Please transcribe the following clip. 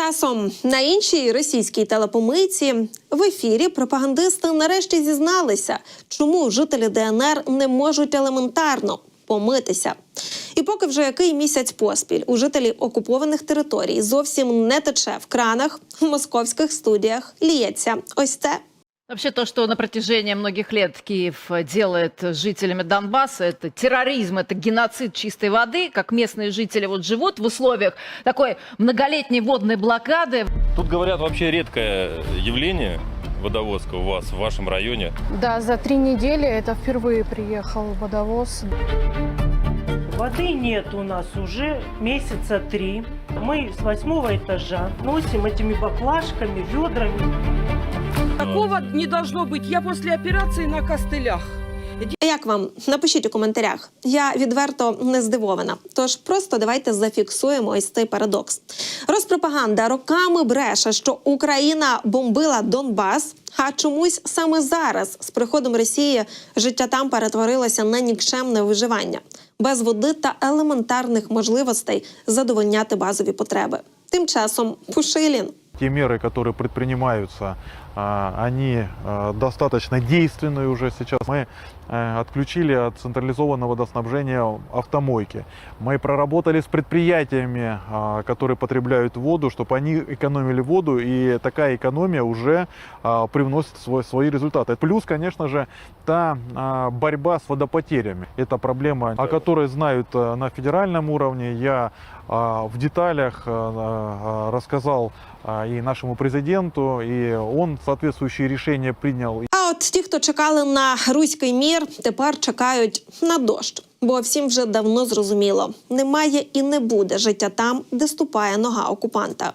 часом на іншій російській телепомийці в ефірі пропагандисти нарешті зізналися, чому жителі ДНР не можуть елементарно помитися. І поки вже який місяць поспіль у жителів окупованих територій зовсім не тече в кранах, в московських студіях ліється ось це. Вообще то, что на протяжении многих лет Киев делает с жителями Донбасса, это терроризм, это геноцид чистой воды, как местные жители вот живут в условиях такой многолетней водной блокады. Тут, говорят, вообще редкое явление водовозка у вас в вашем районе. Да, за три недели это впервые приехал водовоз. Воды нет у нас уже месяца три. Мы с восьмого этажа носим этими баклажками, ведрами. Такого не должно быть. Я после операции на костылях. Як вам напишіть у коментарях? Я відверто не здивована. Тож просто давайте зафіксуємо ось цей парадокс. Розпропаганда роками бреше, що Україна бомбила Донбас. А чомусь саме зараз, з приходом Росії, життя там перетворилося на нікчемне виживання без води та елементарних можливостей задовольняти базові потреби. Тим часом Пушилін. те меры, которые предпринимаются, а, они а, достаточно действенные уже сейчас. Мы э, отключили от централизованного водоснабжения автомойки. Мы проработали с предприятиями, а, которые потребляют воду, чтобы они экономили воду, и такая экономия уже а, привносит свой- свои результаты. Плюс, конечно же, та а, борьба с водопотерями. Это проблема, о которой знают а, на федеральном уровне. Я а, в деталях а, а, рассказал а, и нашему президенту, и он соответствующие решения принял. А от ті, хто чекали на руський мір, тепер чекають на дощ. Бо всім вже давно зрозуміло, немає і не буде життя там, де ступає нога окупанта.